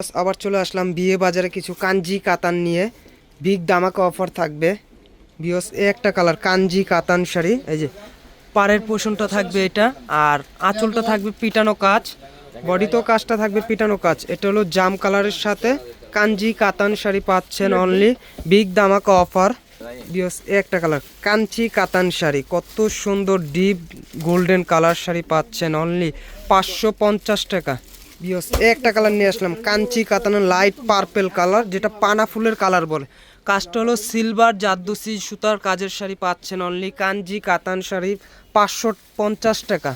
আবার চলে আসলাম বিয়ে বাজারে কিছু কাঞ্জি কাতান নিয়ে। বিগ দামাকা অফার থাকবে। বিয়স এ একটা কালার কাঞ্জি কাতান শাড়ি। এই যে, পাড়ের পোষণটা থাকবে এটা। আর আঁচলটা থাকবে পিটানো কাজ বডিতেও কাজটা থাকবে পিটানো কাজ এটা হলো জাম কালারের সাথে কাঞ্জি কাতান শাড়ি পাচ্ছেন অনলি বিগ দামাকা অফার বিয়স এ একটা কালার কাঞ্চি কাতান শাড়ি। কত সুন্দর ডিপ গোল্ডেন কালার শাড়ি পাচ্ছেন অনলি পাঁচশো পঞ্চাশ টাকা। একটা কালার নিয়ে আসলাম, কাঞ্চি কাতানো লাইট পার্পেল কালার যেটা পানা ফুলের কালার বলে। কাজটা হলো সিলভার জাদ্দুসি সুতার কাজের শাড়ি পাচ্ছেন অনলি কাঞ্জি কাতান শাড়ি, পাঁচশো পঞ্চাশ টাকা।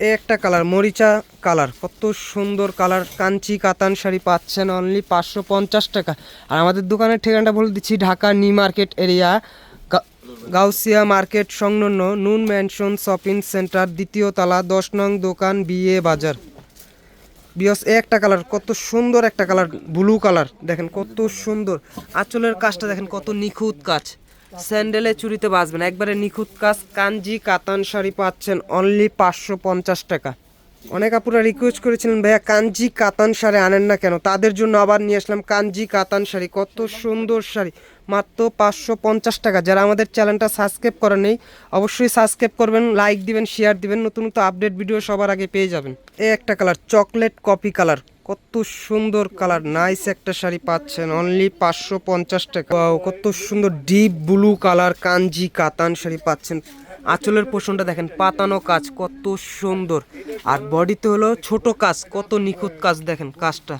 এ একটা কালার মরিচা কালার কত সুন্দর কালার কাঞ্চি কাতান শাড়ি পাচ্ছেন অনলি পাঁচশো পঞ্চাশ টাকা। আর আমাদের দোকানের ঠিকানাটা বলে দিচ্ছি, ঢাকা নি মার্কেট এরিয়া গাউসিয়া মার্কেট, সংলগ্ন নুন ম্যানশন শপিং সেন্টার, দ্বিতীয় তলা, দশ নং দোকান বিয়ে বাজার। বিয়স এ একটা কালার কত সুন্দর একটা কালার ব্লু কালার দেখেন কত সুন্দর। আঁচলের কাজটা দেখেন কত নিখুঁত কাজ। স্যান্ডেলে চুরিতে বাজবেন একবারে নিখুঁত কাজ। কাঞ্জি, কাতান শাড়ি পাচ্ছেন অনলি পাঁচশো পঞ্চাশ টাকা। অনেক আপুরা রিকোয়েস্ট করেছিলেন, ভাইয়া, কাঞ্জি, কাতান শাড়ি আনেন না কেন? তাদের জন্য আবার নিয়ে আসলাম কাঞ্জি, কাতান শাড়ি, কত সুন্দর শাড়ি। মাত্র পাঁচশো পঞ্চাশ টাকা। যারা আমাদের চ্যানেলটা সাবস্ক্রাইব করেন নেই অবশ্যই সাবস্ক্রাইব করবেন, লাইক দিবেন শেয়ার দিবেন নতুন নতুন আপডেট ভিডিও সবার আগে পেয়ে যাবেন। এই একটা কালার চকলেট কপি কালার কত সুন্দর কালার নাইস একটা শাড়ি পাচ্ছেন অনলি পাঁচশো পঞ্চাশ টাকা। কত সুন্দর ডিপ ব্লু কালার কাঞ্জি কাতান শাড়ি পাচ্ছেন। আঁচলের পোষণটা দেখেন, পাতানো কাজ, কত সুন্দর। আর বডিতে হলো ছোট কাজ, কত নিখুঁত কাজ দেখেন, কাজটা।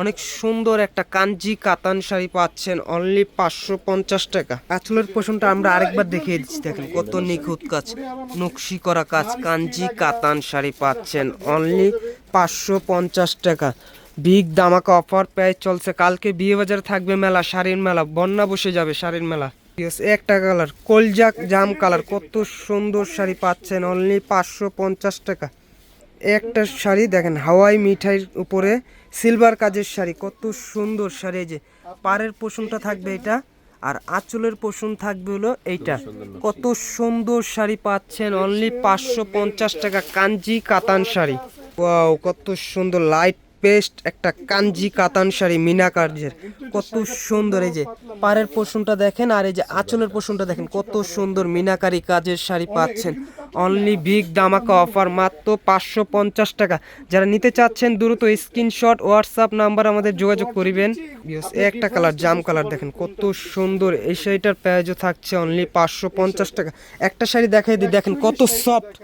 অনেক সুন্দর একটা কাঞ্জি কাতান শাড়ি পাচ্ছেন অনলি পাঁচশো পঞ্চাশ টাকা। আঁচলের পোষণটা আমরা আরেকবার দেখিয়ে দিচ্ছি, দেখেন কত নিখুঁত কাজ, নকশি করা কাজ, কাঞ্জি কাতান শাড়ি পাচ্ছেন অনলি পাঁচশো পঞ্চাশ টাকা। বিগ দামাকা অফার প্রায় চলছে, কালকে বিয়ে বাজারে থাকবে মেলা, শাড়ির মেলা, বন্যা বসে যাবে শাড়ির মেলা। একটা কালার কলজাক জাম কালার কত সুন্দর শাড়ি পাচ্ছেন অনলি পাঁচশো পঞ্চাশ টাকা। একটা শাড়ি, দেখেন হাওয়াই মিঠাইয়ের উপরে সিলভার কাজের শাড়ি কত সুন্দর শাড়ি যে। পাড়ের পোষণটা থাকবে এটা আর আঁচলের পোষণ থাকবে হলো এইটা। কত সুন্দর শাড়ি পাচ্ছেন অনলি পাঁচশো পঞ্চাশ টাকা কাঞ্জি কাতান শাড়ি। ওয়াও কত সুন্দর লাইট পেস্ট একটা কাঞ্জি কাতান শাড়ি মিনা কার্জের কত সুন্দর এই যে পাড়ের পোষণটা দেখেন আর এই যে আঁচলের পোষণটা দেখেন কত সুন্দর মিনাকারি কাজের শাড়ি পাচ্ছেন। অনলি বিগ দামাকা অফার মাত্র পাঁচশো পঞ্চাশ টাকা। যারা নিতে চাচ্ছেন দ্রুত স্ক্রিনশট হোয়াটসঅ্যাপ নাম্বার আমাদের যোগাযোগ করিবেন। একটা কালার জাম কালার দেখেন কত সুন্দর এই শাড়িটার প্রাইজও থাকছে অনলি পাঁচশো পঞ্চাশ টাকা। একটা শাড়ি দেখাই দিই, দেখেন কত সফট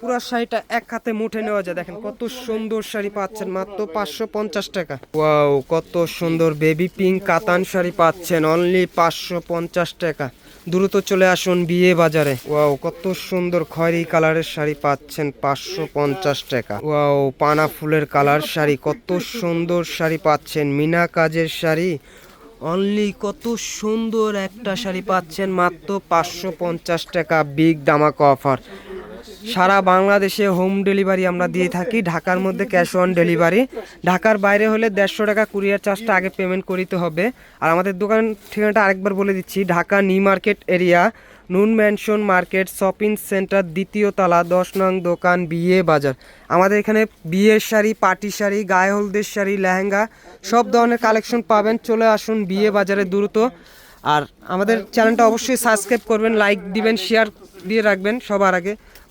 পুরো শাড়িটা এক হাতে মুঠে নেওয়া যায়। দেখেন কত সুন্দর শাড়ি পাচ্ছেন, মাত্র পাঁচশো পঞ্চাশ টাকা। ওয়াও, কত সুন্দর বেবি পিঙ্ক কাতান শাড়ি পাচ্ছেন অনলি পাঁচশো পঞ্চাশ টাকা। দ্রুত চলে আসুন বিয়ে বাজারে। ওয়াও, কত সুন্দর খয়েরি কালারের শাড়ি পাচ্ছেন, পাঁচশো পঞ্চাশ টাকা। ওয়াও, পানা ফুলের কালার শাড়ি, কত সুন্দর শাড়ি পাচ্ছেন, মিনা কাজের শাড়ি। অনলি কত সুন্দর একটা শাড়ি পাচ্ছেন, মাত্র পাঁচশো পঞ্চাশ টাকা বিগ দামাকা অফার সারা বাংলাদেশে হোম ডেলিভারি আমরা দিয়ে থাকি। ঢাকার মধ্যে ক্যাশ অন ডেলিভারি। ঢাকার বাইরে হলে দেড়শো টাকা কুরিয়ার চার্জটা আগে পেমেন্ট করিতে হবে। আর আমাদের দোকান ঠিকানাটা আরেকবার বলে দিচ্ছি। Dhaka New Market area, Noon mansion market, shopping centre, দ্বিতীয় তলা, দশ নং দোকান বিয়ে বাজার। আমাদের এখানে বিয়ের শাড়ি পাটি শাড়ি, গায়ে হলদের শাড়ি, লেহেঙ্গা, সব ধরনের কালেকশন পাবেন। চলে আসুন বিয়ে বাজারে দ্রুত। আর আমাদের চ্যানেলটা অবশ্যই সাবস্ক্রাইব করবেন লাইক দিবেন শেয়ার দিয়ে রাখবেন সবার আগে।